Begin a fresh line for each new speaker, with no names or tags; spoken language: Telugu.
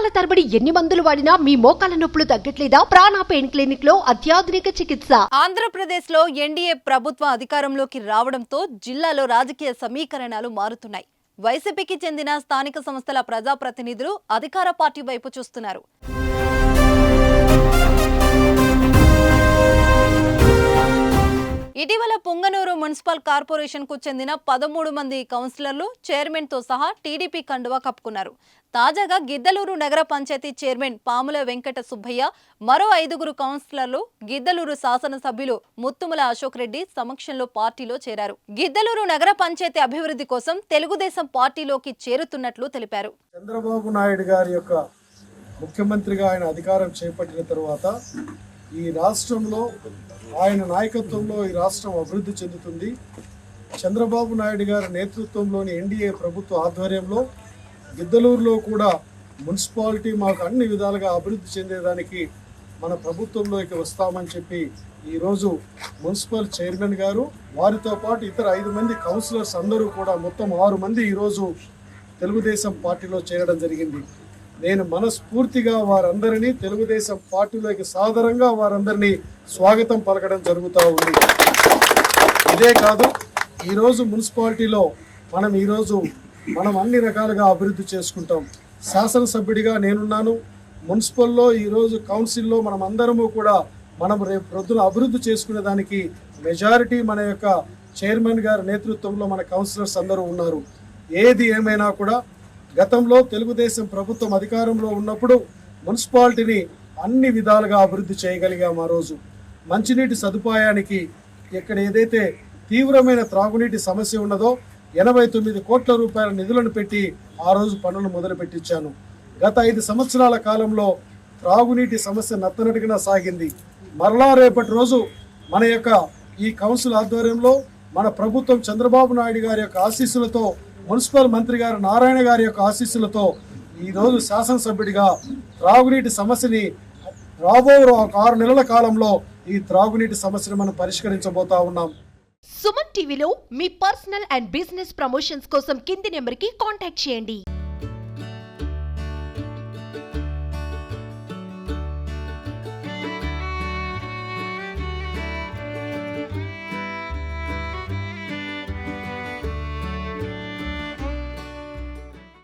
నెలల తరబడి ఎన్ని మందులు వాడినా మీ మోకాల నొప్పులు తగ్గట్లేదా? ప్రాణ పెయిన్ క్లినిక్లో అత్యాధునిక చికిత్స.
ఆంధ్రప్రదేశ్లో ఎన్డీఏ ప్రభుత్వం అధికారంలోకి రావడంతో జిల్లాలో రాజకీయ సమీకరణాలు మారుతున్నాయి. వైసీపీకి చెందిన స్థానిక సంస్థల ప్రజాప్రతినిధులు అధికార పార్టీ వైపు చూస్తున్నారు. ఇటీవల పుంగనూరు మున్సిపల్ కార్పొరేషన్కు చెందిన పదమూడు మంది కౌన్సిలర్లు చైర్మన్తో సహా టీడీపీ కండువా కప్పుకున్నారు. తాజాగా గిద్దలూరు నగర పంచాయతీ చైర్మన్ పాముల వెంకట సుబ్బయ్య మరో ఐదుగురు కౌన్సిలర్లు గిద్దలూరు శాసనసభ్యులు ముత్తుముల అశోక్ రెడ్డి సమక్షంలో పార్టీలో చేరారు. గిద్దలూరు నగర పంచాయతీ అభివృద్ధి కోసం తెలుగుదేశం పార్టీలోకి చేరుతున్నట్లు తెలిపారు.
చంద్రబాబు నాయుడు గారి యొక్క ముఖ్యమంత్రిగా ఆయన అధికారం చేపట్టిన తర్వాత ఈ రాష్ట్రంలో ఆయన నాయకత్వంలో ఈ రాష్ట్రం అభివృద్ధి చెందుతుంది. చంద్రబాబు నాయుడు గారి నేతృత్వంలోని ఎన్డీఏ ప్రభుత్వ ఆధ్వర్యంలో గిద్దలూరులో కూడా మున్సిపాలిటీ మాకు అన్ని విధాలుగా అభివృద్ధి చెందేదానికి మన ప్రభుత్వంలోకి వస్తామని చెప్పి ఈరోజు మున్సిపల్ చైర్మన్ గారు వారితో పాటు ఇతర ఐదు మంది కౌన్సిలర్స్ అందరూ కూడా మొత్తం ఆరు మంది ఈరోజు తెలుగుదేశం పార్టీలో చేరడం జరిగింది. నేను మనస్ఫూర్తిగా వారందరినీ తెలుగుదేశం పార్టీలోకి సాదరంగా వారందరినీ స్వాగతం పలకడం జరుగుతూ ఉంది. ఇదే కాదు ఈరోజు మున్సిపాలిటీలో మనం ఈరోజు మనం అన్ని రకాలుగా అభివృద్ధి చేసుకుంటాం. శాసనసభ్యుడిగా నేనున్నాను. మున్సిపల్లో ఈరోజు కౌన్సిల్లో మనం అందరము కూడా మనం రేపు ప్రొద్దున అభివృద్ధి చేసుకునే దానికి మెజారిటీ మన యొక్క చైర్మన్ గారి నేతృత్వంలో మన కౌన్సిలర్స్ అందరూ ఉన్నారు. ఏది ఏమైనా కూడా గతంలో తెలుగుదేశం ప్రభుత్వం అధికారంలో ఉన్నప్పుడు మున్సిపాలిటీని అన్ని విధాలుగా అభివృద్ధి చేయగలిగాం ఆ రోజు. మంచినీటి సదుపాయానికి ఇక్కడ ఏదైతే తీవ్రమైన త్రాగునీటి సమస్య ఉన్నదో ఎనభై తొమ్మిది కోట్ల రూపాయల నిధులను పెట్టి ఆ రోజు పనులు మొదలుపెట్టించాను. గత ఐదు సంవత్సరాల కాలంలో త్రాగునీటి సమస్య నత్తనట్టుగా సాగింది. మరలా రేపటి రోజు మన యొక్క ఈ కౌన్సిల్ ఆధ్వర్యంలో మన ప్రభుత్వం చంద్రబాబు నాయుడు గారి యొక్క ఆశీస్సులతో మున్సిపల్ మంత్రి గారు నారాయణ గారి యొక్క ఆశీస్సులతో ఈ రోజు శాసనసభ్యుడిగా త్రాగునీటి సమస్యని రాబో ఒక ఆరు నెలల కాలంలో ఈ త్రాగునీటి సమస్యను మనం పరిష్కరించబోతా ఉన్నాం.
సుమన్ టీవీలో మీ పర్సనల్ అండ్ బిజినెస్ ప్రమోషన్స్ కోసం కింది నెంబర్కి కాంటాక్ట్ చేయండి.